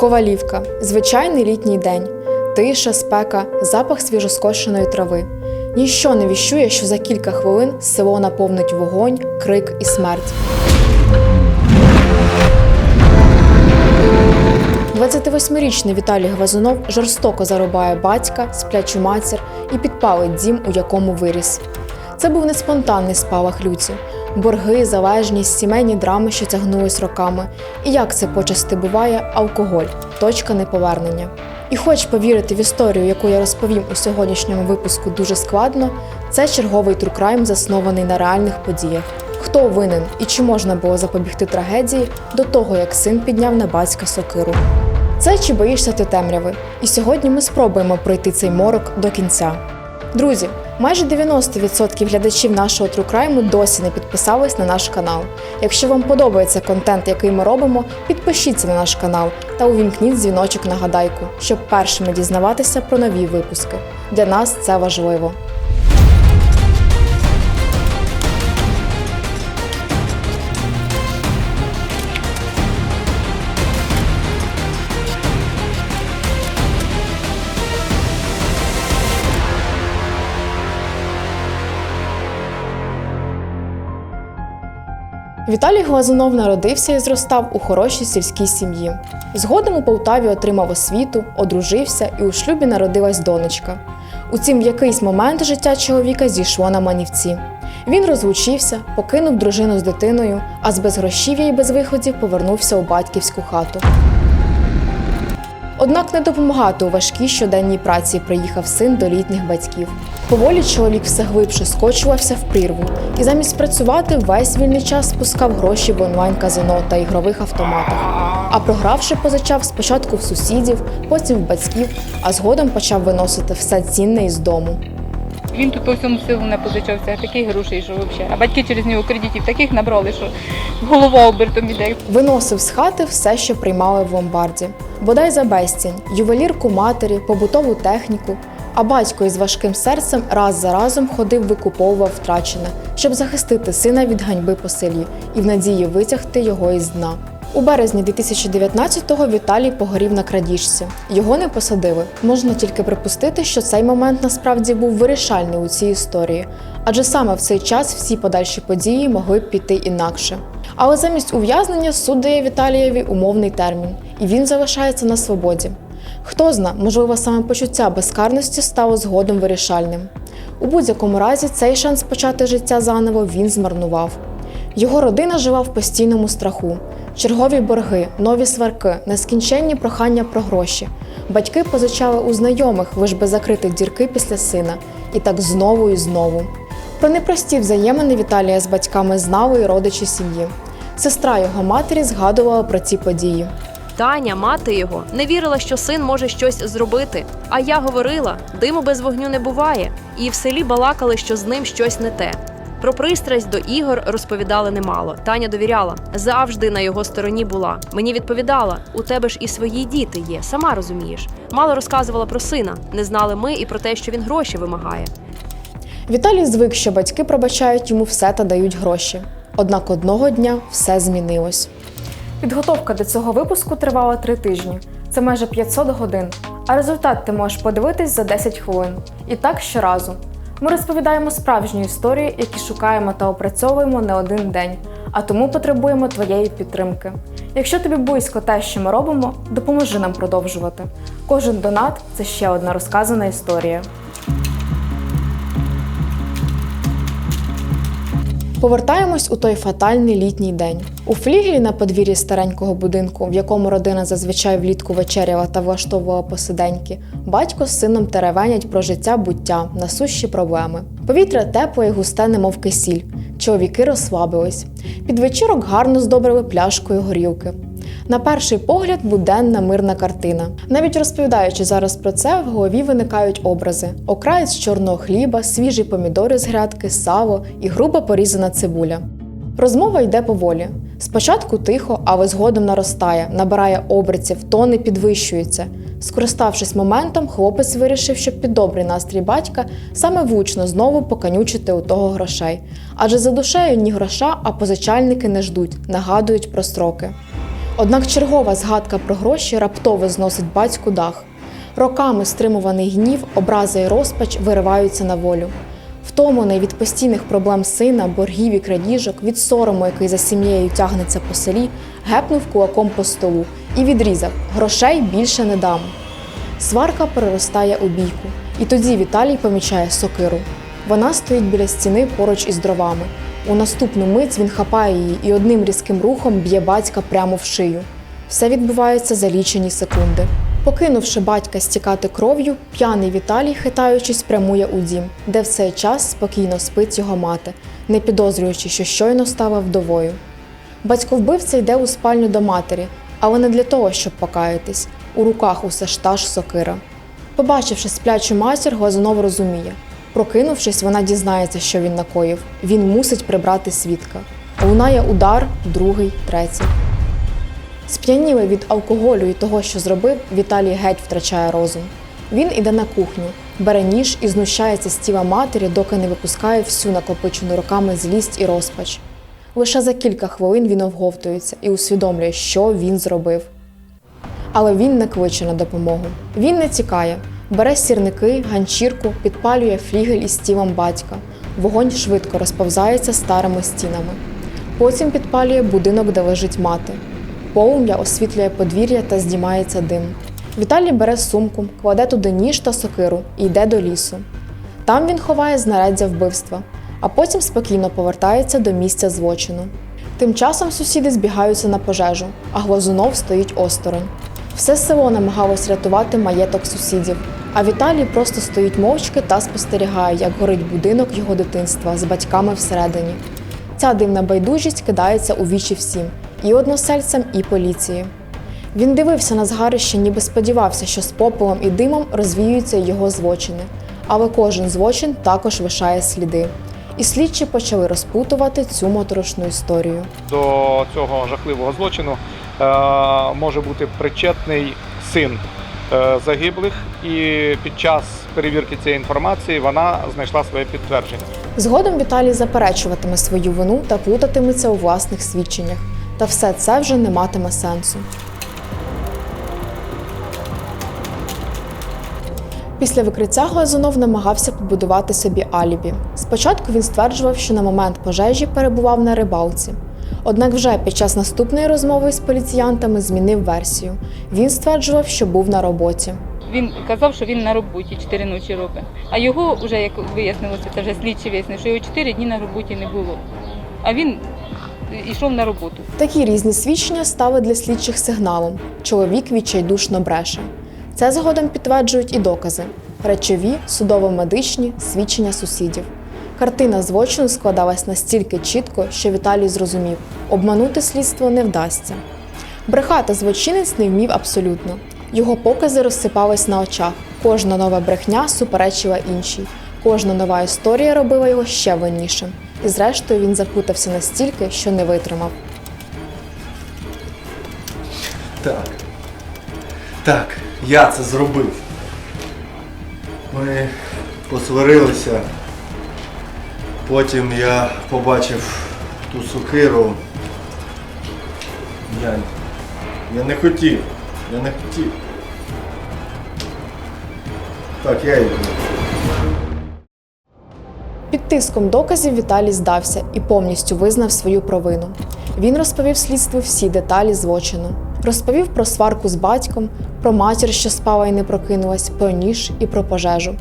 Ковалівка звичайний літній день, тиша, спека, запах свіжоскошеної трави. Ніщо не віщує, що за кілька хвилин село наповнить вогонь, крик і смерть. 28-річний Віталій Гвазунов жорстоко зарубає батька, сплячу матір і підпалить дім, у якому виріс. Це був не спонтанний спалах люті. Борги, залежність, сімейні драми, що тягнулись роками. І як це почасти буває, алкоголь точка неповернення. І хоч повірити в історію, яку я розповім у сьогоднішньому випуску, дуже складно, це черговий трукрайм, заснований на реальних подіях. Хто винен і чи можна було запобігти трагедії до того, як син підняв на батька сокиру? Це чи боїшся ти темряви? І сьогодні ми спробуємо пройти цей морок до кінця. Друзі, майже 90% глядачів нашого Трукрайму досі не підписались на наш канал. Якщо вам подобається контент, який ми робимо, підпишіться на наш канал та увімкніть дзвіночок нагадайку, щоб першими дізнаватися про нові випуски. Для нас це важливо. Віталій Глазунов народився і зростав у хорошій сільській сім'ї. Згодом у Полтаві отримав освіту, одружився і у шлюбі народилась донечка. Утім, в якийсь момент життя чоловіка зійшло на манівці. Він розлучився, покинув дружину з дитиною, а з безгрошів'я і без виходів повернувся у батьківську хату. Однак не допомагати у важкій щоденній праці приїхав син до літніх батьків. Поволі чоловік все глибше скочувався в прірву і замість працювати весь вільний час спускав гроші в онлайн-казино та ігрових автоматах. А програвши, позичав спочатку в сусідів, потім в батьків, а згодом почав виносити все цінне із дому. Він тут по всьому селу не позичався, таких грошей, що взагалі. А батьки через нього кредитів таких набрали, що голова обертом іде. Виносив з хати все, що приймали в ломбарді. Бодай за безцінь, ювелірку матері, побутову техніку. А батько із важким серцем раз за разом ходив, викуповував втрачене, щоб захистити сина від ганьби по селі і в надії витягти його із дна. У березні 2019-го Віталій погорів на крадіжці. Його не посадили. Можна тільки припустити, що цей момент насправді був вирішальний у цій історії, адже саме в цей час всі подальші події могли б піти інакше. Але замість ув'язнення суд дає Віталієві умовний термін, і він залишається на свободі. Хто зна, можливо, саме почуття безкарності стало згодом вирішальним. У будь-якому разі цей шанс почати життя заново він змарнував. Його родина жила в постійному страху. Чергові борги, нові сварки, нескінченні прохання про гроші. Батьки позичали у знайомих, лиш би закрити дірки після сина. І так знову і знову. Про непрості взаємини Віталія з батьками знали й родичі сім'ї. Сестра його матері згадувала про ці події. Таня, мати його, не вірила, що син може щось зробити. А я говорила: диму без вогню не буває, і в селі балакали, що з ним щось не те. Про пристрасть до ігор розповідали немало. Таня довіряла, завжди на його стороні була. Мені відповідала: у тебе ж і свої діти є, сама розумієш. Мало розказувала про сина. Не знали ми і про те, що він гроші вимагає. Віталій звик, що батьки пробачають йому все та дають гроші. Однак одного дня все змінилось. Підготовка до цього випуску тривала три тижні. Це майже 500 годин. А результат ти можеш подивитись за 10 хвилин. І так щоразу. Ми розповідаємо справжні історії, які шукаємо та опрацьовуємо не один день, а тому потребуємо твоєї підтримки. Якщо тобі близько те, що ми робимо, допоможи нам продовжувати. Кожен донат це ще одна розказана історія. Повертаємось у той фатальний літній день. У флігелі на подвір'ї старенького будинку, в якому родина зазвичай влітку вечеряла та влаштовувала посиденьки, батько з сином теревенять про життя буття, насущі проблеми. Повітря тепле і густе, немов кисіль. Чоловіки розслабились. Під вечірок гарно здобрили пляшкою горілки. На перший погляд буденна мирна картина. Навіть розповідаючи зараз про це, в голові виникають образи: окраєць чорного хліба, свіжі помідори з грядки, сало і грубо порізана цибуля. Розмова йде поволі. Спочатку тихо, але згодом наростає, набирає обертів, тони підвищується. Скориставшись моментом, хлопець вирішив, щоб під добрий настрій батька саме влучно знову поканючити у того грошей. Адже за душею ні гроша, а позичальники не ждуть, нагадують про строки. Однак чергова згадка про гроші раптово зносить батьку дах. Роками стримуваний гнів, образа і розпач вириваються на волю. Втомлений від постійних проблем сина, боргів і крадіжок, від сорому, який за сім'єю тягнеться по селі, гепнув кулаком по столу і відрізав грошей більше не дам. Сварка переростає у бійку, і тоді Віталій помічає сокиру. Вона стоїть біля стіни поруч із дровами. У наступну мить він хапає її і одним різким рухом б'є батька прямо в шию. Все відбувається за лічені секунди. Покинувши батька стікати кров'ю, п'яний Віталій, хитаючись, прямує у дім, де в цей час спокійно спить його мати, не підозрюючи, що щойно стала вдовою. Батько вбивця йде у спальню до матері, але не для того, щоб покаятись. У руках усе ж та ж сокира. Побачивши сплячу матір, Глазунов розуміє. Прокинувшись, вона дізнається, що він накоїв. Він мусить прибрати свідка. Лунає удар, другий, третій. Сп'янілий від алкоголю і того, що зробив, Віталій геть втрачає розум. Він іде на кухню, бере ніж і знущається з тіла матері, доки не випускає всю накопичену роками злість і розпач. Лише за кілька хвилин він овговтується і усвідомлює, що він зробив. Але він не кличе на допомогу. Він не тікає, бере сірники, ганчірку, підпалює флігель із тілом батька. Вогонь швидко розповзається старими стінами. Потім підпалює будинок, де лежить мати. Полум'я освітлює подвір'я та здіймається дим. Віталій бере сумку, кладе туди ніж та сокиру і йде до лісу. Там він ховає знаряддя вбивства, а потім спокійно повертається до місця злочину. Тим часом сусіди збігаються на пожежу, а Глазунов стоїть осторонь. Все село намагалось рятувати маєток сусідів, а Віталій просто стоїть мовчки та спостерігає, як горить будинок його дитинства з батьками всередині. Ця дивна байдужість кидається у вічі всім і односельцям, і поліції. Він дивився на згарище, ніби сподівався, що з попелом і димом розвіюються його злочини. Але кожен злочин також лишає сліди. І слідчі почали розпутувати цю моторошну історію. до цього жахливого злочину е, може бути причетний син загиблих, і під час перевірки цієї інформації вона знайшла своє підтвердження. Згодом Віталій заперечуватиме свою вину та плутатиметься у власних свідченнях. Та все це вже не матиме сенсу. Після викриття Глазунов намагався побудувати собі алібі. Спочатку він стверджував, що на момент пожежі перебував на рибалці. Однак вже під час наступної розмови з поліціянтами змінив версію. Він стверджував, що був на роботі. Він казав, що він на роботі 4 ночі робить. А його вже як вияснилося, це вже слідчі вияснили, що його 4 дні на роботі не було. А він йшов на роботу. Такі різні свідчення стали для слідчих сигналом. Чоловік відчайдушно бреше. Це згодом підтверджують і докази: речові, судово-медичні, свідчення сусідів. Картина злочину складалась настільки чітко, що Віталій зрозумів, обманути слідство не вдасться. Брехати злочинець не вмів абсолютно. Його покази розсипались на очах. Кожна нова брехня суперечила іншій. Кожна нова історія робила його ще виннішим. І зрештою він запутався настільки, що не витримав. Так. Так, я це зробив. Ми посварилися. Потім я побачив ту сокиру. Я, я не хотів. Я не хотів. Так, я йду. Під тиском доказів Віталій здався і повністю визнав свою провину. Він розповів слідству всі деталі злочину. Розповів про сварку з батьком, про матір, що спала і не прокинулась, про ніж і про пожежу.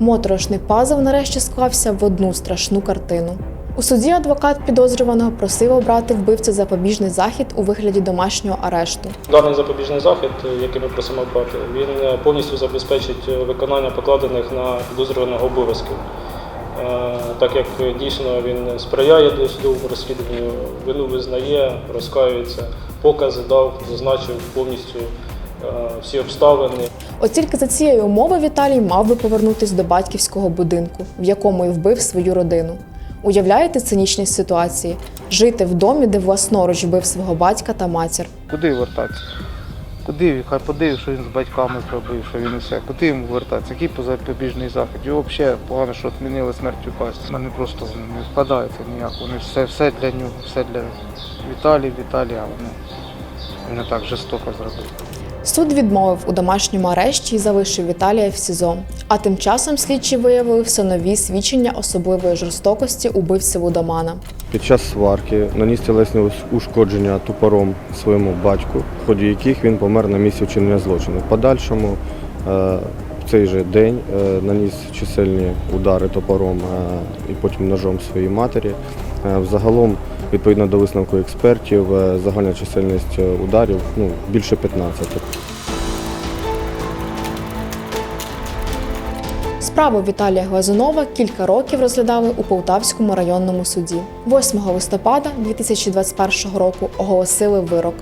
Моторошний пазл нарешті склався в одну страшну картину. У суді адвокат підозрюваного просив обрати вбивцю запобіжний захід у вигляді домашнього арешту. Даний запобіжний захід, який ми просимо брати, він е, повністю забезпечить е, виконання покладених на підозрюваного обов'язків. Е, Так як дійсно він сприяє досудовому розслідуванню, вину визнає, розкаюється, покази дав, зазначив повністю всі обставини. От тільки за цією умовою Віталій мав би повернутись до батьківського будинку, в якому і вбив свою родину. Уявляєте цинічність ситуації? Жити в домі, де власноруч вбив свого батька та матір. Куди вертатися? Куди? Хай подивив, що він з батьками зробив, що він усе. Куди йому вертатися? Який позапобіжний захід? Його взагалі погано, що відмінили пасті. У мене просто не впадається ніяк. Вони все, все для нього, все для Віталії, Віталія, а вони не так жорстоко зробив. Суд відмовив у домашньому арешті і залишив Віталія в СІЗО. А тим часом слідчі виявили все нові свідчення особливої жорстокості убивці Вудомана. Під час сварки наніс тілесні ушкодження тупором своєму батьку, в ході яких він помер на місці вчинення злочину. Подальшому е, в цей же день е, наніс чисельні удари топором е, і потім ножом своїй матері. Взагалом, відповідно до висновку експертів, е, загальна чисельність е, ударів ну, більше 15. Справу Віталія Глазунова кілька років розглядали у Полтавському районному суді. 8 листопада 2021 року оголосили вирок.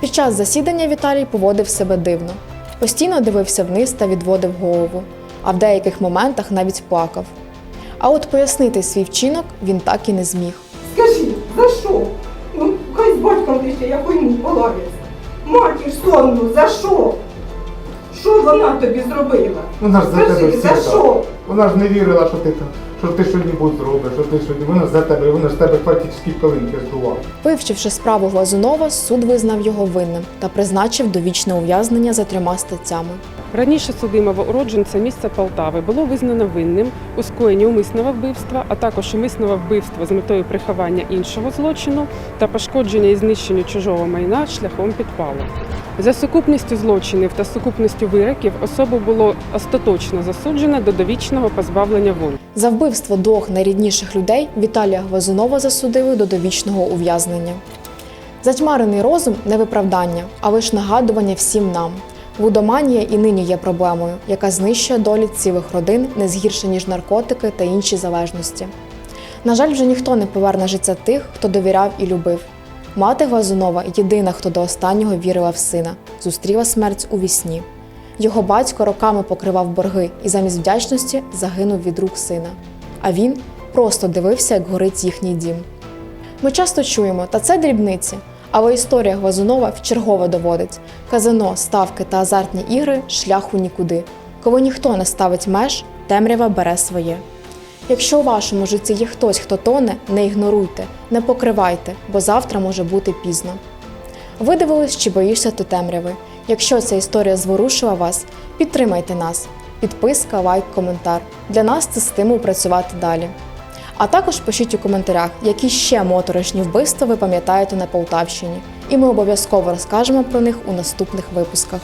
Під час засідання Віталій поводив себе дивно. Постійно дивився вниз та відводив голову, а в деяких моментах навіть плакав. А от пояснити свій вчинок він так і не зміг. Скажи, за що? Ну, хай з батьком ти ще, я пойму, полавець. Матір сонну, за що? Що вона тобі зробила? Вона ж за тебе Скажи, всі за так. що? Вона ж не вірила, що ти там, що ти щось зробиш, що ти щось. Вона ж за тебе, вона ж з тебе практично пилинки здувала. Вивчивши справу Глазунова, суд визнав його винним та призначив довічне ув'язнення за трьома статтями. Раніше судимого уродженця міста Полтави було визнано винним у скоєнні умисного вбивства, а також умисного вбивства з метою приховання іншого злочину та пошкодження і знищення чужого майна шляхом підпалу. За сукупністю злочинів та сукупністю вироків особу було остаточно засуджено до довічного позбавлення волі. За вбивство двох найрідніших людей Віталія Глазунова засудили до довічного ув'язнення. Затьмарений розум не виправдання, а лише нагадування всім нам. Лудоманія і нині є проблемою, яка знищує долі цілих родин не згірше, ніж наркотики та інші залежності. На жаль, вже ніхто не поверне життя тих, хто довіряв і любив. Мати Глазунова єдина, хто до останнього вірила в сина, зустріла смерть у вісні. Його батько роками покривав борги і замість вдячності загинув від рук сина. А він просто дивився, як горить їхній дім. Ми часто чуємо, та це дрібниці. Але історія Глазунова вчергове доводить: казино, ставки та азартні ігри шлях у нікуди. Коли ніхто не ставить меж, темрява бере своє. Якщо у вашому житті є хтось, хто тоне, не ігноруйте, не покривайте, бо завтра може бути пізно. Ви дивились, чи боїшся ти темряви. Якщо ця історія зворушила вас, підтримайте нас. Підписка, лайк, коментар. Для нас це стимул працювати далі. А також пишіть у коментарях, які ще моторошні вбивства ви пам'ятаєте на Полтавщині, і ми обов'язково розкажемо про них у наступних випусках.